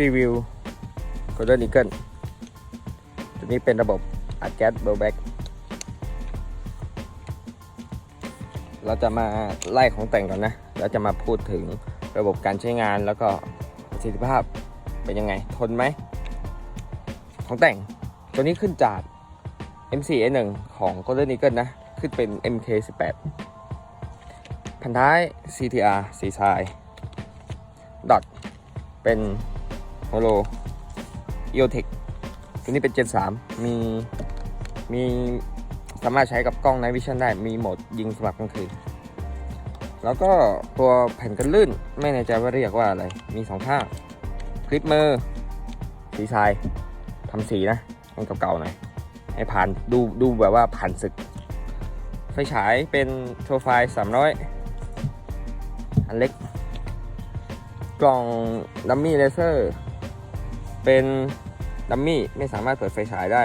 รีวิว Golden Eagle ตัวนี้เป็นระบบอัดแก๊สเบลแบ็กเราจะมาไล่ของแต่งก่อนนะแล้วจะมาพูดถึงระบบการใช้งานแล้วก็ประสิทธิภาพเป็นยังไง ทนไหม ของแต่งตัวนี้ขึ้นจาก M4A1 ของ Golden Eagle นะ ขึ้นเป็น MK18 พันท้าย CTR สีทรายดอทเป็น โฮโล e o t e c ตัวนี้เป็น Gen 3 มีมีสามารถใช้กับกล้อง Night Vision ได้ มีโหมดยิงสำหรับกลางคืน แล้วก็ตัวแผ่นกันลื่น ไม่แน่ใจว่าเรียกว่าอะไร มีสองข้าง คลิปมือ สีทรายทำสีนะมันเก่าๆหน่อย ให้ผ่านดูดูแบบว่าผ่านศึก ไฟฉายเป็นโชว์ไฟล์300อันเล็ก กล่องดัมมี่เลเซอร์ เป็นดัมมี่ไม่สามารถเปิดไฟฉายได้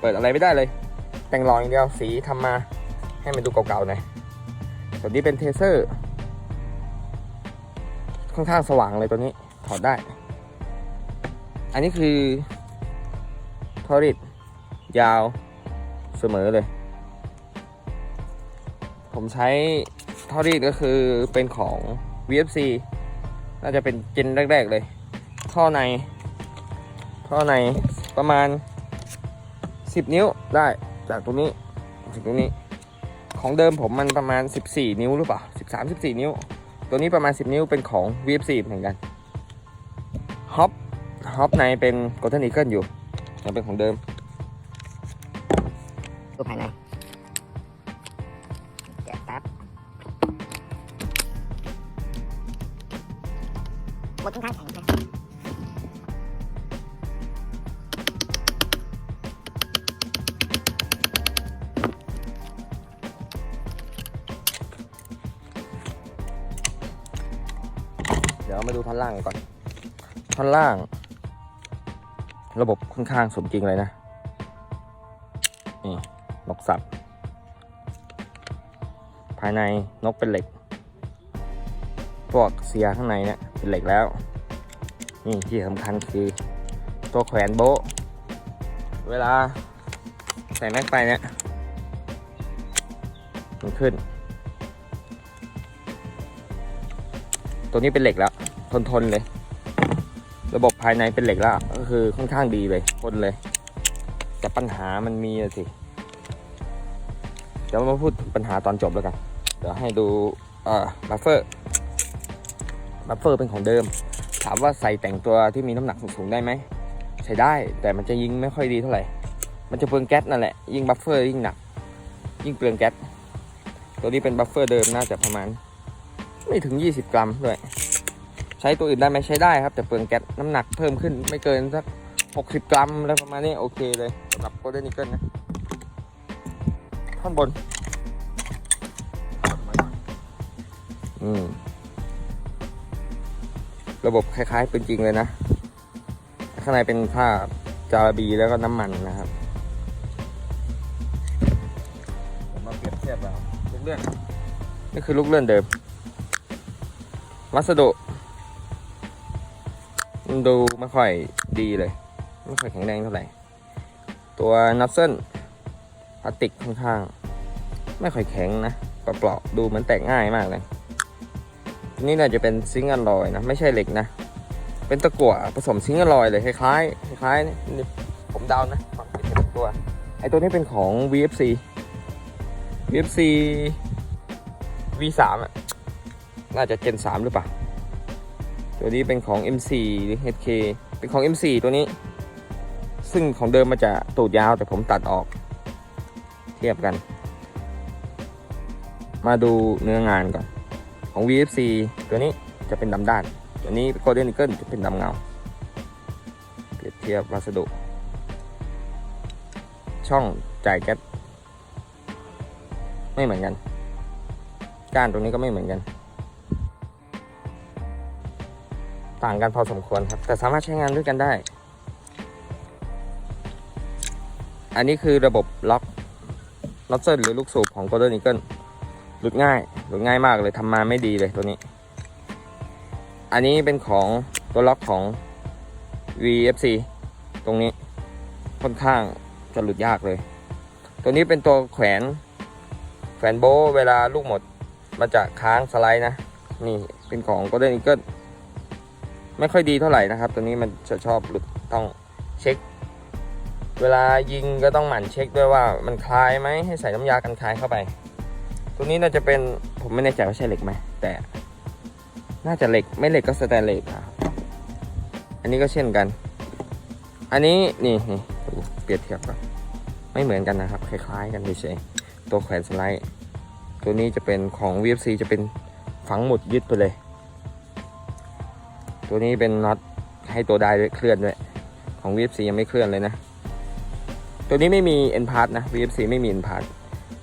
เปิดอะไรไม่ได้เลย แต่งรองอย่างเดียวสีทำมาให้มันดูเก่าๆหน่อยส่วนนี้เป็นเทเซอร์ ค่อนข้างสว่างเลยตัวนี้ถอดได้ อันนี้คือทอริดยาวเสมอเลย ผมใช้ทอริดก็คือเป็นของ VFC น่าจะเป็นเจนแรก ๆ เลยท่อใน ท่อในประมาณ 10 นิ้วได้จากตรงนี้ถึงตรงนี้ ของเดิมผมมันประมาณ 14 นิ้วหรือเปล่า13 14 นิ้ว ตัวนี้ประมาณ 10 นิ้วเป็นของ VFC เหมือนกันฮอปฮอปในเป็นกอลเทนิเกิลอยู่ยังเป็นของเดิม เดี๋ยวมาดูท่อนล่างก่อน ท่อนล่าง ระบบค่อนข้างสมจริงเลยนะ นี่นกสับ ภายในนกเป็นเหล็ก พวกเสียข้างในเนี่ยเป็นเหล็กแล้ว นี่ที่สำคัญคือ ตัวแขวนโบเวลาใส่แม็กไปเนี่ยมันขึ้น ตัวนี้เป็นเหล็กแล้ว ทนทนๆเลย ระบบภายในเป็นเหล็กแล้ว ก็คือค่อนข้างดีเลยทนเลย แต่ปัญหามันมีสิเดี๋ยวมาพูดปัญหาตอนจบแล้วกัน เดี๋ยวให้ดูเอ่อบัฟเฟอร์บัฟเฟอร์เป็นของเดิม ถามว่าใส่แต่งตัวที่มีน้ำหนักสูงๆได้ไหม ใช้ได้แต่มันจะยิงไม่ค่อยดีเท่าไหร่ มันจะเปลืองแก๊สนั่นแหละ ยิ่งบัฟเฟอร์ยิ่งหนัก ยิ่งเปลืองแก๊สตัวนี้เป็นบัฟเฟอร์เดิมน่าจะประมาณ ไม่ถึง 20 กรัมด้วย ช้ตัวอื่นได้ไหมใช้ได้ครับ แต่เปลืองแก๊สน้ำหนักเพิ่มขึ้นไม่เกินสัก 60 กรัมอะไรประมาณนี้โอเคเลยสำหรับโกลเด้นนิเกิลนะท่อนบน อืม ระบบคล้ายๆปืนจริงเลยนะ ข้างในเป็นผ้าจาระบีแล้วก็น้ำมันนะครับผมมาเปรียบเทียบแล้วลูกเลื่อนนี่คือลูกเลื่อนเดิมวัสดุ มันดูไม่ค่อยดีเลย ไม่ค่อยแข็งแรงเท่าไหร่ ตัวนับเส้นพลาสติกค่อนข้าง ไม่ค่อยแข็งนะเปราะๆดูเหมือนแตกง่ายมากเลยทีนี้น่าจะเป็นซิงค์อลลอยนะ ไม่ใช่เหล็กนะ เป็นตะกั่วผสมซิงค์อลลอยเลยคล้ายๆคล้ายๆนี่ผมเดานะความคิดเป็นตัว ไอตัวนี้เป็นของ VFC VFC V3 อะ น่าจะ Gen 3หรือเปล่า ตัวนี้เป็นของ M4 หรือ HK เป็นของ M4 ตัวนี้ ซึ่งของเดิมมาจะตูดยาวแต่ผมตัดออก เทียบกัน มาดูเนื้องานก่อน ของ VFC ตัวนี้จะเป็นดำด้าน ตัวนี้ Golden Eagle จะเป็นดำเงา เปรียบเทียบวัสดุ ช่องจ่ายแก๊สไม่เหมือนกัน ก้านตรงนี้ก็ไม่เหมือนกัน ต่างกันพอสมควรครับ แต่สามารถใช้งานด้วยกันได้ อันนี้คือระบบล็อกล็อกเซนหรือลูกสูบของ Golden Eagle หลุดง่ายหลุดง่ายมากเลยทำมาไม่ดีเลยตัวนี้ อันนี้เป็นของตัวล็อกของ VFC ตรงนี้ค่อนข้างจะหลุดยากเลย ตัวนี้เป็นตัวแขวนแขวนโบเวลาลูกหมดมันจะค้างสไลด์นะ นี่เป็นของ Golden Eagle ไม่ค่อยดีเท่าไหร่นะครับ ตัวนี้มันจะชอบหลุดต้องเช็ค เวลายิงก็ต้องหมั่นเช็คด้วยว่ามันคลายไหมให้ใส่น้ำยากันคลายเข้าไป ตัวนี้น่าจะเป็นผมไม่แน่ใจว่าใช่เหล็กไหมแต่ น่าจะเหล็กไม่เหล็กก็สแตนเลสครับอันนี้ก็เช่นกัน อันนี้นี่นี่เปรียบเทียบกันไม่เหมือนกันนะครับ คล้ายๆ กันเฉยๆตัวแขวนสไลด์ ตัวนี้จะเป็นของ VFC จะเป็นฝังหมุดยึดไปเลย ตัวนี้เป็นน็อตให้ตัวได้ด้วยเคลื่อนด้วย ของ VFC ยังไม่เคลื่อนเลยนะ ตัวนี้ไม่มี N part นะ VFC ไม่มี N part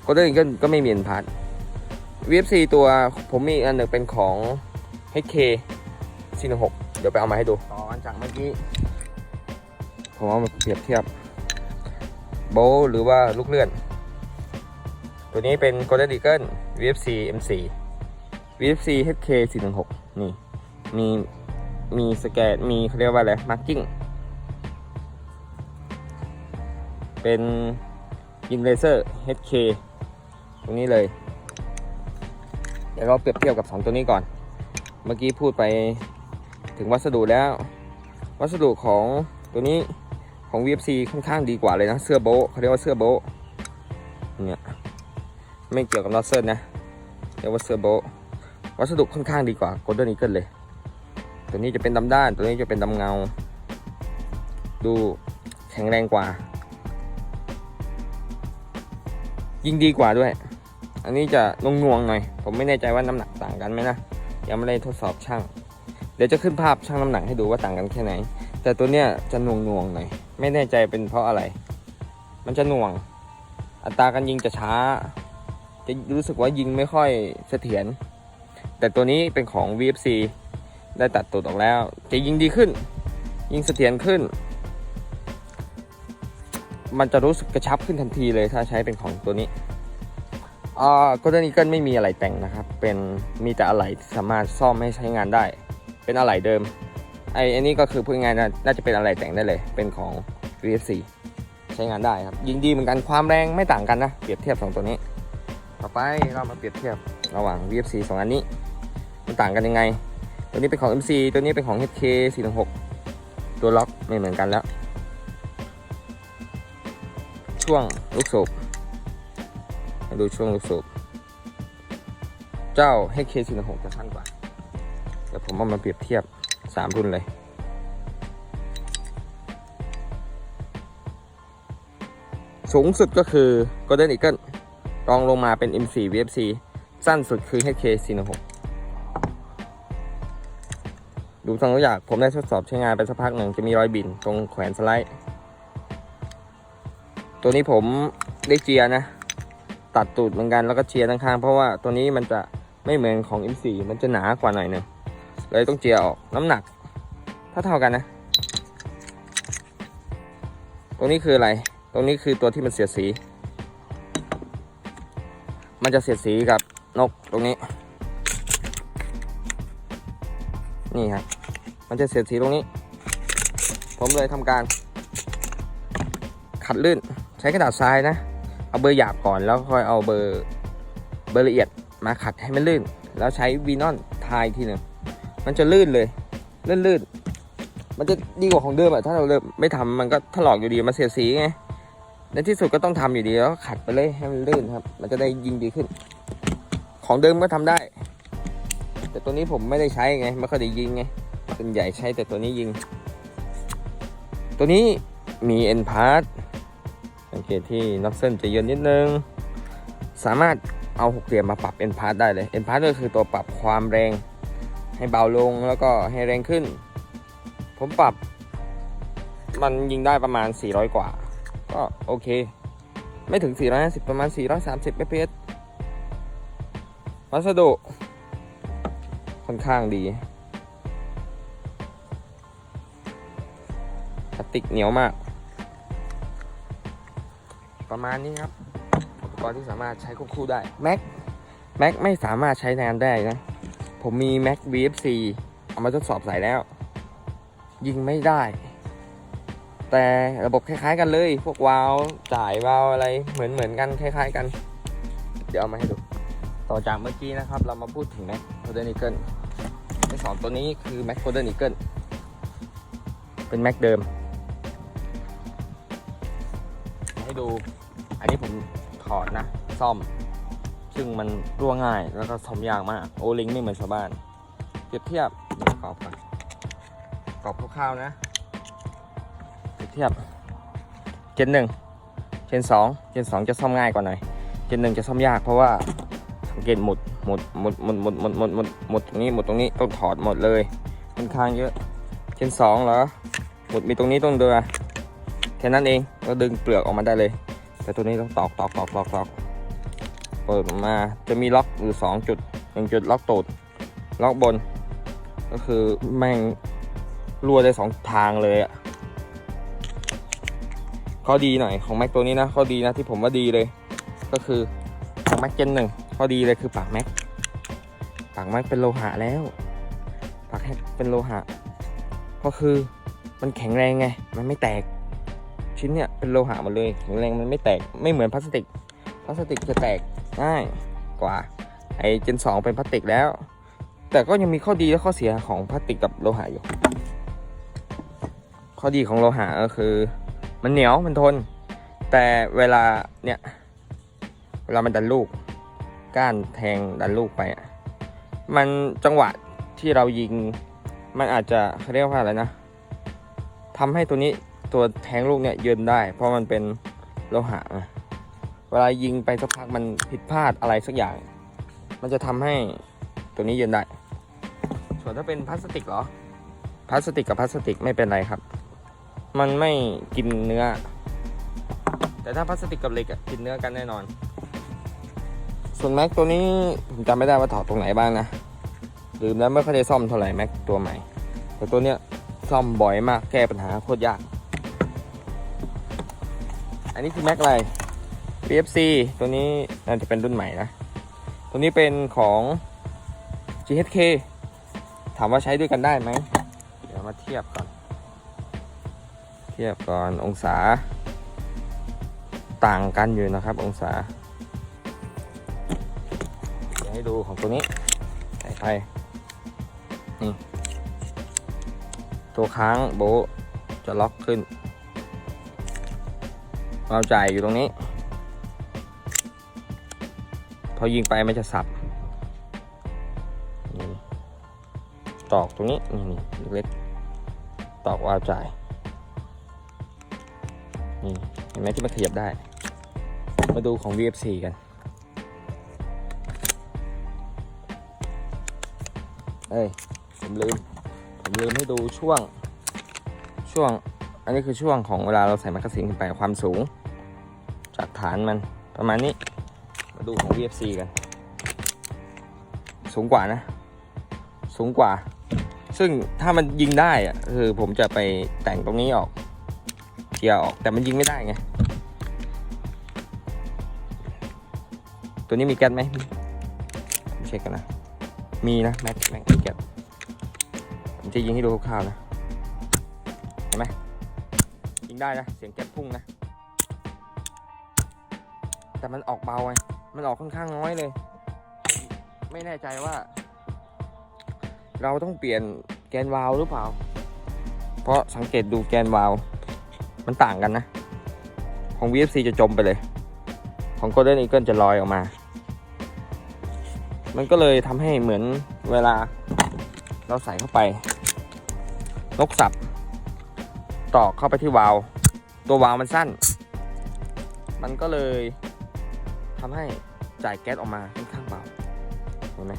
ก็เดินก็ก็ไม่มี N part VFC ตัวผมมีอันหนึ่งเป็นของ HK 416เดี๋ยวไปเอามาให้ดูต่อกันจากเมื่อกี้ ผมเอามาเปรียบเทียบ โบว์หรือว่าลูกเลื่อน ตัวนี้เป็น Golden Eagle VFC M4 VFC HK 416นี่ มี มีสแกนมีเขาเรียกว่าอะไรมาร์กิ้งเป็นยิงเลเซอร์ HK ตรงนี้เลย เดี๋ยวเราเปรียบเทียบกับ 2 ตัวนี้ก่อน เมื่อกี้พูดไปถึงวัสดุแล้ว วัสดุของตัวนี้ของ VFC ค่อนข้างดีกว่าเลยนะ เสื้อโบเขาเรียกว่าเสื้อโบเนี่ยไม่เกี่ยวกับนอตเซิลนะเรียกว่าเสื้อโบวัสดุค่อนข้างดีกว่า Golden Eagle เลย ตัวนี้จะเป็นดำด้าน ตัวนี้จะเป็นดำเงา ดูแข็งแรงกว่า ยิงดีกว่าด้วย อันนี้จะนงนวงๆหน่อย ผมไม่แน่ใจว่าน้ำหนักต่างกันไหมนะ ยังไม่ได้ทดสอบช่าง เดี๋ยวจะขึ้นภาพช่างน้ำหนักให้ดูว่าต่างกันแค่ไหน แต่ตัวเนี้ยจะนวงนวงๆหน่อย ไม่แน่ใจเป็นเพราะอะไร มันจะนวง อัตราการยิงจะช้า จะรู้สึกว่ายิงไม่ค่อยเสถียร แต่ตัวนี้เป็นของ VFC ได้ตัดตูดออกแล้ว จะยิงดีขึ้น ยิงเสถียรขึ้น มันจะรู้สึกกระชับขึ้นทันทีเลยถ้าใช้เป็นของตัวนี้อ่าก็ตัวนี้ก็ไม่มีอะไรแต่งนะครับ เป็นมีแต่อะไหล่สามารถซ่อมให้ใช้งานได้ เป็นอะไหล่เดิมไออันนี้ก็คือพูดง่ายๆนะน่าจะเป็นอะไหล่แต่งได้เลย เป็นของ VFC ใช้งานได้ครับ ยิงดีเหมือนกันความแรงไม่ต่างกันนะ เปรียบเทียบสองตัวนี้ ต่อไปเรามาเปรียบเทียบระหว่าง VFC สองอันนี้ มันต่างกันยังไง ตัวนี้เป็นของ MC ตัวนี้เป็นของ HK 416ตัวล็อกไม่เหมือนกันแล้ว ช่วงลูกสูบมาดูช่วงลูกสูบเจ้า HK 416จะสั้นกว่า เดี๋ยวผมเอามาเปรียบเทียบ 3 รุ่นเลยสูงสุดก็คือ Golden Eagle รองลงมาเป็น M4 VFC สั้นสุดคือ HK 416 ดูทางตัวอย่างผมได้ทดสอบใช้งานไปสักพักหนึ่งจะมีรอยบินตรงแขวนสไลด์ ตัวนี้ผมได้เจียนะ ตัดตูดเหมือนกันแล้วก็เจียร์ด้านข้างเพราะว่าตัวนี้มันจะไม่เหมือนของ M4 มันจะหนากว่าหน่อยนึงเลยต้องเจียออกน้ำหนัก ถ้าเท่ากันนะตัวนี้คืออะไร ตรงนี้คือตัวที่มันเสียดสี มันจะเสียดสีกับนกตรงนี้ นี่ครับ มันจะเสียดสีตรงนี้ ผมเลยทำการ ขัดลื่นใช้กระดาษทรายนะ เอาเบอร์หยาบก่อนแล้วค่อยเอาเบอร์เบอร์ละเอียดมาขัดให้มันลื่น แล้วใช้วีนอนทายทีหนึ่งมันจะลื่นเลยลื่นลื่นๆมันจะดีกว่าของเดิมอะถ้าเราเริ่มไม่ทำมันก็ถลอกอยู่ดีมันเสียดสีไงในที่สุดก็ต้องทำอยู่ดีแล้วขัดไปเลยให้มันลื่นครับ มันจะได้ยิงดีขึ้น ของเดิมก็ทำได้ แต่ตัวนี้ผมไม่ได้ใช้ไงไม่ค่อยได้ยิงไง ส่วนใหญ่ใช้แต่ตัวนี้ยิง ตัวนี้มี N part สังเกตที่น็อตเส้นจะเยินนิดนึง สามารถเอาหกเหลี่ยมมาปรับ N part ได้เลย N part ก็คือตัวปรับความแรงให้เบาลงแล้วก็ให้แรงขึ้น ผมปรับมันยิงได้ประมาณ 400 กว่า ก็โอเค ไม่ถึง 450 ประมาณ 430 fps วัสดุค่อนข้างดี ติกเหนียวมาก ประมาณนี้ครับ อุปกรณ์ที่สามารถใช้ควบคู่ได้ Mac Mac ไม่สามารถใช้งานได้นะ ผมมี Mac VFC เอามาทดสอบใส่แล้ว ยิงไม่ได้ แต่ระบบคล้ายๆกันเลย พวกวาล์วจ่ายวาล์วอะไรเหมือนเหมือนกันคล้าย ๆกัน เดี๋ยวเอามาให้ดู ต่อจากเมื่อกี้นะครับ เรามาพูดถึงแม็กโคเดนิเกิลที่สองตัวนี้คือแม็กโคเดนิเกิลเป็นแม็กเดิม ให้ดู อันนี้ผมถอดนะ ซ่อม ซึ่งมันรั่วง่ายแล้วก็ซ่อมยากมาก โอลิงไม่เหมือนชาวบ้าน เปรียบเทียบกรอบก่อนกรอบคร่าวๆนะ เปรียบเทียบ เจนหนึ่ง เจนสอง เจนสองจะซ่อมง่ายกว่าหน่อย เจนหนึ่งจะซ่อมยากเพราะว่าสังเกตหมุดหมุดหมุดหมุดหมุดหมุดหมุดหมุดหมุดตรงนี้หมุดตรงนี้ต้องถอดหมดเลยค่อนข้างเยอะ เจนสองเหรอ หมุดมีตรงนี้ตรงเดือ ค่นั้นเองก็ดึงเปลือกออกมาได้เลย แต่ตัวนี้ต้องตอกตอกตอกตอกตอกเปิดออกมาจะมีล็อกอยู่สองจุดหนึ่งจุดล็อกตูดล็อกบน ก็คือแม่งรั่วได้สองทางเลยอะข้อดีหน่อยของแม็กตัวนี้นะข้อดีนะที่ผมว่าดีเลย ก็คือของแม็กเจนหนึ่งข้อดีเลยคือปากแม็กปากแม็กเป็นโลหะแล้ว ปากแม็กเป็นโลหะ ก็คือมันแข็งแรงไง มันไม่แตก ชิ้นเนี่ยเป็นโลหะหมดเลยแข็งแรงมันไม่แตกไม่เหมือนพลาสติก พลาสติกจะแตกง่ายกว่าไอเจนสองเป็นพลาสติกแล้ว แต่ก็ยังมีข้อดีและข้อเสียของพลาสติกกับโลหะอยู่ ข้อดีของโลหะก็คือ มันเหนียวมันทน แต่เวลาเนี่ยเวลามันดันลูก ก้านแทงดันลูกไปอะมันจังหวะที่เรายิง มันอาจจะเขาเรียกว่าอะไรนะทำให้ตัวนี้ ตัวแทงลูกเนี่ยเยินได้ เพราะมันเป็นโลหะเวลายิงไปสักพักมันผิดพลาดอะไรสักอย่าง มันจะทำให้ตัวนี้เยินได้ ส่วนถ้าเป็นพลาสติกเหรอ พลาสติกกับพลาสติกไม่เป็นไรครับ มันไม่กินเนื้อ แต่ถ้าพลาสติกกับเหล็กอะกินเนื้อกันแน่นอน ส่วนแม็กตัวนี้ผมจำไม่ได้ว่าถอดตรงไหนบ้างนะลืมแล้วไม่ค่อยได้ซ่อมเท่าไหร่แม็กตัวใหม่ แต่ตัวเนี้ยซ่อมบ่อยมากแก้ปัญหาโคตรยาก อันนี้คือแม็กอะไร PFC ตัวนี้น่าจะเป็นรุ่นใหม่นะ ตัวนี้เป็นของ GHK ถามว่าใช้ด้วยกันได้ไหม เดี๋ยวมาเทียบก่อน เทียบก่อนองศา ต่างกันอยู่นะครับ องศาเดี๋ยวให้ดูของตัวนี้ใส่ไปนี่ตัวค้างโบจะล็อกขึ้น เราจ่ายอยู่ตรงนี้ พอยิงไปมันจะสับตอกตรงนี้นี่นี่เล็กตอกวาล์วจ่ายนี่เห็นไหมที่มันขยับได้ มาดูของ VFC กันเอ้ยผมลืมผมลืมให้ดูช่วงช่วง อันนี้คือช่วงของเวลาเราใส่แมกกาซีนขึ้นไปความสูงานมันประมาณนี้ มาดูของ VFC กัน สูงกว่านะ สูงกว่า ซึ่งถ้ามันยิงได้อะคือผมจะไปแต่งตรงนี้ออกเคลียร์ออกแต่มันยิงไม่ได้ไง ตัวนี้มีแก๊สไหมผมเช็คกันนะ มีนะแม็กแม็กมีแก๊สผมจะยิงให้ดูคร่าวๆนะ เห็นไหมยิงได้นะ เสียงแก๊สพุ่งนะ แต่มันออกเบาไงมันออกค่อนข้างน้อยเลย ไม่แน่ใจว่า เราต้องเปลี่ยนแกนวาล์วหรือเปล่า เพราะสังเกตดูแกนวาล์วมันต่างกันนะ ของ VFC จะจมไปเลย ของ Golden Eagle จะลอยออกมา มันก็เลยทำให้เหมือนเวลาเราใส่เข้าไปนกสับตอกเข้าไปที่วาล์วตัววาล์วมันสั้น มันก็เลย ทำให้จ่ายแก๊สออกมาค่อนข้างเบาเห็นไหม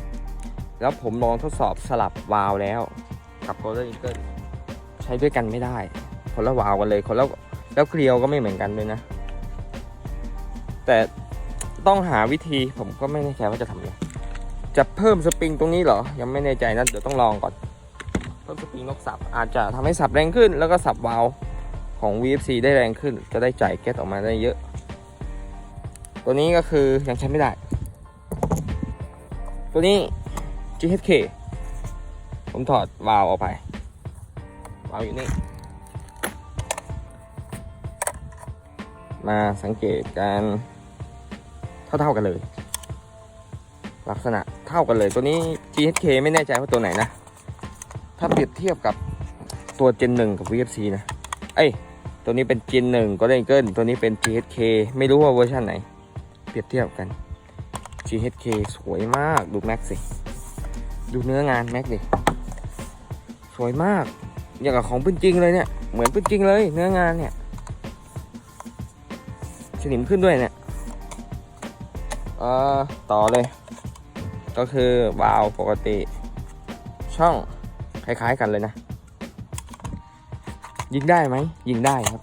แล้วผมลองทดสอบสลับวาล์วแล้ว กับ Golden Eagle ใช้ด้วยกันไม่ได้ คนละวาล์วกันเลยคนละแล้วเกลียวก็ไม่เหมือนกันด้วยนะ แต่ต้องหาวิธีผมก็ไม่แน่ใจว่าจะทำยังไงจะเพิ่มสปริงตรงนี้เหรอ ยังไม่แน่ใจนะเดี๋ยวต้องลองก่อน เพิ่มสปริงนกสับ อาจจะทำให้สับแรงขึ้น แล้วก็สับวาล์วของ VFC ได้แรงขึ้น จะได้จ่ายแก๊สออกมาได้เยอะ ตัวนี้ก็คือยังใช้ไม่ได้ ตัวนี้ GHK ผมถอดวาล์วออกไป วาล์วอยู่นี่ มาสังเกตการเท่าๆกันเลย ลักษณะเท่ากันเลยตัวนี้ GHK ไม่แน่ใจว่าตัวไหนนะ ถ้าเปรียบเทียบกับตัว Gen 1 กับ VFC นะ เอ้ย ตัวนี้เป็น Gen 1ก็ได้เกินตัวนี้เป็น GHK ไม่รู้ว่าเวอร์ชันไหน เปรียบเทียบกัน GHK สวยมาก ดูแม็กสิ ดูเนื้องานแม็กดิ สวยมาก อย่างกับของปืนจริงเลยเนี่ย เหมือนปืนจริงเลย เนื้องานเนี่ย สนิมขึ้นด้วยเนี่ย เอ่อ ต่อเลย ก็คือวาล์วปกติ ช่องคล้าย ๆ กันเลยนะ ยิงได้ไหม ยิงได้ครับ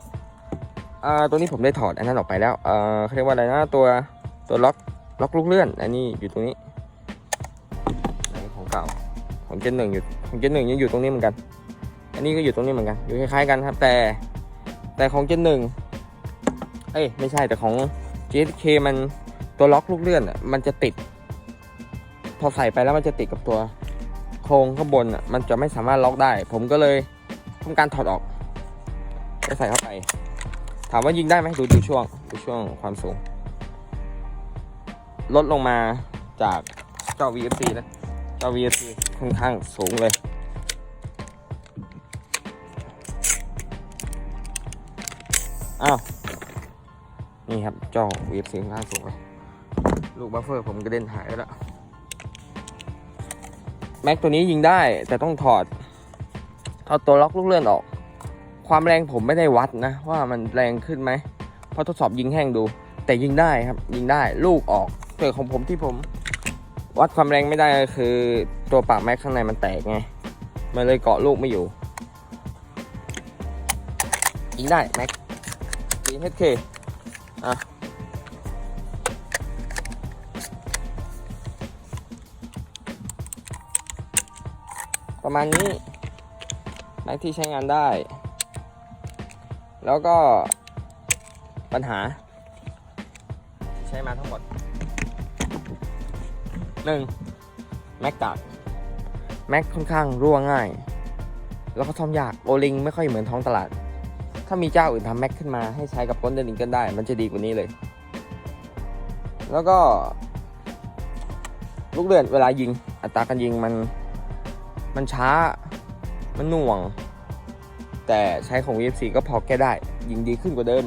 อ่า ตัวนี้ผมได้ถอดอันนั้นออกไปแล้ว เอ่อเขาเรียกว่าอะไรนะ ตัว ตัวล็อกล็อกลูกเลื่อน อันนี้อยู่ตรงนี้ไหนของเก่าของเจนหนึ่งอยู่ของเจนหนึ่งยังอยู่ตรงนี้เหมือนกัน อันนี้ก็อยู่ตรงนี้เหมือนกัน อยู่คล้ายๆกันครับ แต่แต่ของเจนหนึ่งเอ้ยไม่ใช่แต่ของ JK มันตัวล็อกลูกเลื่อนอะมันจะติด พอใส่ไปแล้วมันจะติดกับตัวโครงข้างบนอะมันจะไม่สามารถล็อกได้ ผมก็เลยทำการถอดออกแล้วใส่เข้าไป ถามว่ายิงได้ไหมดูดูช่วงดูช่วงความสูง ลดลงมาจากเจ้า VFC นะ เจ้า VFC ค่อนข้างสูงเลยอ้าวนี่ครับเจ้า VFC ค่อนข้างสูงเลยลูกบัฟเฟอร์ผมกระเด็นหายไปแล้วแม็กตัวนี้ยิงได้แต่ต้องถอดถอดตัวล็อกลูกเลื่อนออก ความแรงผมไม่ได้วัดนะ ว่ามันแรงขึ้นไหมเพราะทดสอบยิงแห้งดู แต่ยิงได้ครับยิงได้ลูกออก แต่ของผมที่ผม วัดความแรงไม่ได้ก็คือ ตัวปากแม็กข้างในมันแตกไง มันเลยเกาะลูกไม่อยู่ยิงได้แม็ก GHK อะประมาณนี้แม็กที่ใช้งานได้ แล้วก็ปัญหา ใช้มาทั้งหมด 1. แม็กกากแม็กค่อนข้างรั่วง่าย แล้วก็ซ่อมยากโอลิงไม่ค่อยเหมือนท้องตลาด ถ้ามีเจ้าอื่นทำแม็กขึ้นมาให้ใช้กับก้นเดนิงกันได้ มันจะดีกว่านี้เลย แล้วก็ ลูกเดือนเวลายิง อัตราการยิงมันมันช้ามันหน่วง แต่ใช้ของ VFC ก็พอแก้ได้ ยิงดีขึ้นกว่าเดิม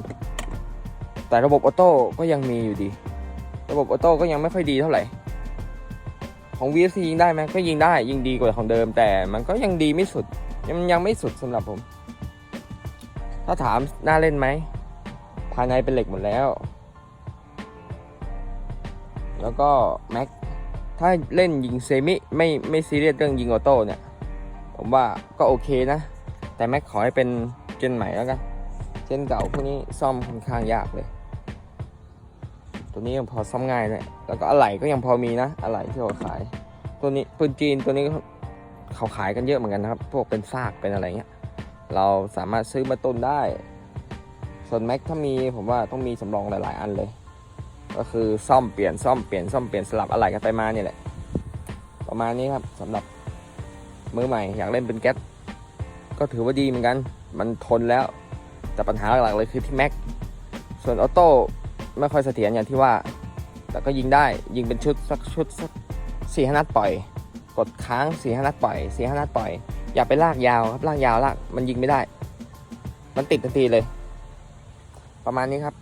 แต่ระบบออโต้ก็ยังมีอยู่ดี ระบบออโต้ก็ยังไม่ค่อยดีเท่าไหร่ ของ VFC ยิงได้ไหมก็ยิงได้ยิงดีกว่าของเดิม แต่มันก็ยังดีไม่สุดยังยังไม่สุดสำหรับผม ถ้าถามน่าเล่นไหมภายในเป็นเหล็กหมดแล้ว แล้วก็แม็กถ้าเล่นยิงเซมิไม่ไม่ซีเรียสเรื่องยิงออโต้เนี่ย ผมว่าก็โอเคนะ แต่แม็กขอให้เป็นเจนใหม่แล้วกัน เจนเก่าพวกนี้ซ่อมค่อนข้างยากเลย ตัวนี้ยังพอซ่อมง่ายเลยแล้วก็อะไหล่ก็ยังพอมีนะอะไหล่ที่เขาขาย ตัวนี้ปืนจีนตัวนี้เขาขายกันเยอะเหมือนกันนะครับ พวกเป็นซากเป็นอะไรเงี้ย เราสามารถซื้อมาตุนได้ ส่วนแม็กถ้ามีผมว่าต้องมีสำรองหลาย ๆ อันเลย ก็คือซ่อมเปลี่ยนซ่อมเปลี่ยนซ่อมเปลี่ยนสลับอะไหล่กันไปมาเนี่ยแหละ ประมาณนี้ครับสำหรับมือใหม่อยากเล่นเป็นแก๊สก็ถือว่าดีเหมือนกัน มันทนแล้ว แต่ปัญหาหลักๆเลยคือที่แม็ก ส่วนออโต้ ไม่ค่อยเสถียรอย่างที่ว่า แต่ก็ยิงได้ยิงเป็นชุดสักชุดสักสี่ห้านัดปล่อย กดค้างสี่ห้านัดปล่อยสี่ห้านัดปล่อย อย่าไปลากยาวครับลากยาวลากมันยิงไม่ได้ มันติดทันทีเลย ประมาณนี้ครับ